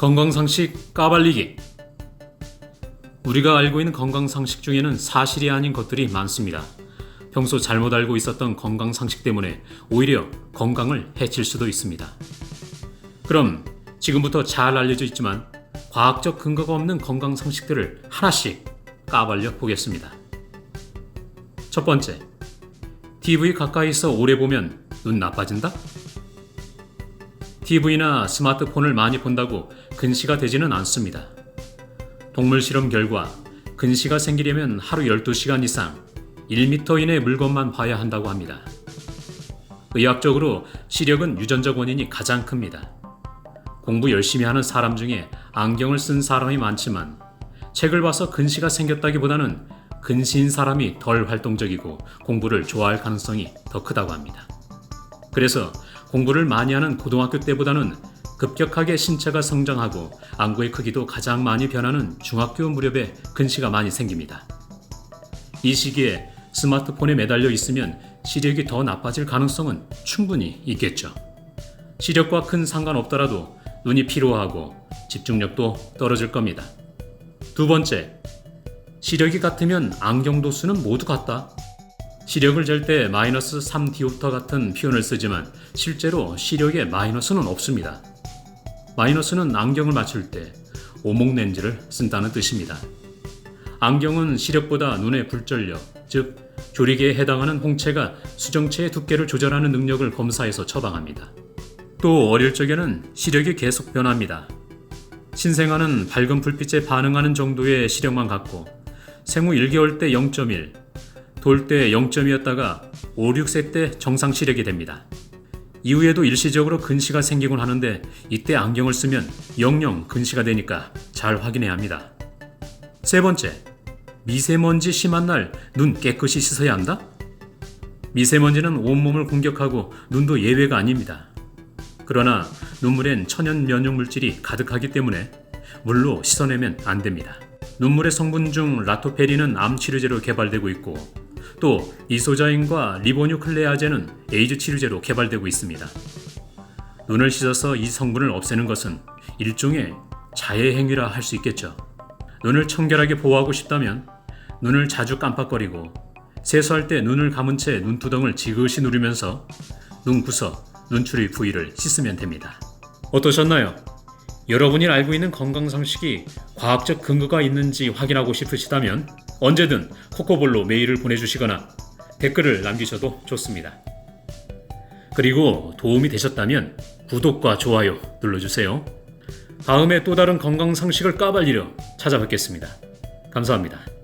건강상식 까발리기. 우리가 알고 있는 건강상식 중에는 사실이 아닌 것들이 많습니다. 평소 잘못 알고 있었던 건강상식 때문에 오히려 건강을 해칠 수도 있습니다. 그럼 지금부터 잘 알려져 있지만 과학적 근거가 없는 건강상식들을 하나씩 까발려 보겠습니다. 첫 번째, TV 가까이서 오래 보면 눈 나빠진다? TV나 스마트폰을 많이 본다고 근시가 되지는 않습니다. 동물 실험 결과 근시가 생기려면 하루 12시간 이상 1m 이내 물건만 봐야 한다고 합니다. 의학적으로 시력은 유전적 원인이 가장 큽니다. 공부 열심히 하는 사람 중에 안경을 쓴 사람이 많지만 책을 봐서 근시가 생겼다기보다는 근시인 사람이 덜 활동적이고 공부를 좋아할 가능성이 더 크다고 합니다. 그래서 공부를 많이 하는 고등학교 때보다는 급격하게 신체가 성장하고 안구의 크기도 가장 많이 변하는 중학교 무렵에 근시가 많이 생깁니다. 이 시기에 스마트폰에 매달려 있으면 시력이 더 나빠질 가능성은 충분히 있겠죠. 시력과 큰 상관없더라도 눈이 피로하고 집중력도 떨어질 겁니다. 두 번째, 시력이 같으면 안경 도 수는 모두 같다. 시력을 잴 때 마이너스 3디옵터 같은 표현을 쓰지만 실제로 시력에 마이너스는 없습니다. 마이너스는 안경을 맞출 때 오목 렌즈를 쓴다는 뜻입니다. 안경은 시력보다 눈의 불전력, 즉 조리개에 해당하는 홍채가 수정체의 두께를 조절하는 능력을 검사해서 처방합니다. 또 어릴 적에는 시력이 계속 변합니다. 신생아는 밝은 불빛에 반응하는 정도의 시력만 갖고 생후 1개월 때 0.1, 돌때 0점이었다가 5, 6세 때 정상 시력이 됩니다. 이후에도 일시적으로 근시가 생기곤 하는데 이때 안경을 쓰면 영영 근시가 되니까 잘 확인해야 합니다. 세 번째, 미세먼지 심한 날 눈 깨끗이 씻어야 한다? 미세먼지는 온몸을 공격하고 눈도 예외가 아닙니다. 그러나 눈물엔 천연 면역 물질이 가득하기 때문에 물로 씻어내면 안 됩니다. 눈물의 성분 중 라토페린은 암 치료제로 개발되고 있고 또 이소자인과 리보뉴클레아제는 에이즈 치료제로 개발되고 있습니다. 눈을 씻어서 이 성분을 없애는 것은 일종의 자해 행위라 할 수 있겠죠. 눈을 청결하게 보호하고 싶다면 눈을 자주 깜빡거리고 세수할 때 눈을 감은 채 눈두덩을 지그시 누르면서 눈구석, 눈추리 부위를 씻으면 됩니다. 어떠셨나요? 여러분이 알고 있는 건강 상식이 과학적 근거가 있는지 확인하고 싶으시다면 언제든 코코볼로 메일을 보내주시거나 댓글을 남기셔도 좋습니다. 그리고 도움이 되셨다면 구독과 좋아요 눌러주세요. 다음에 또 다른 건강 상식을 까발리려 찾아뵙겠습니다. 감사합니다.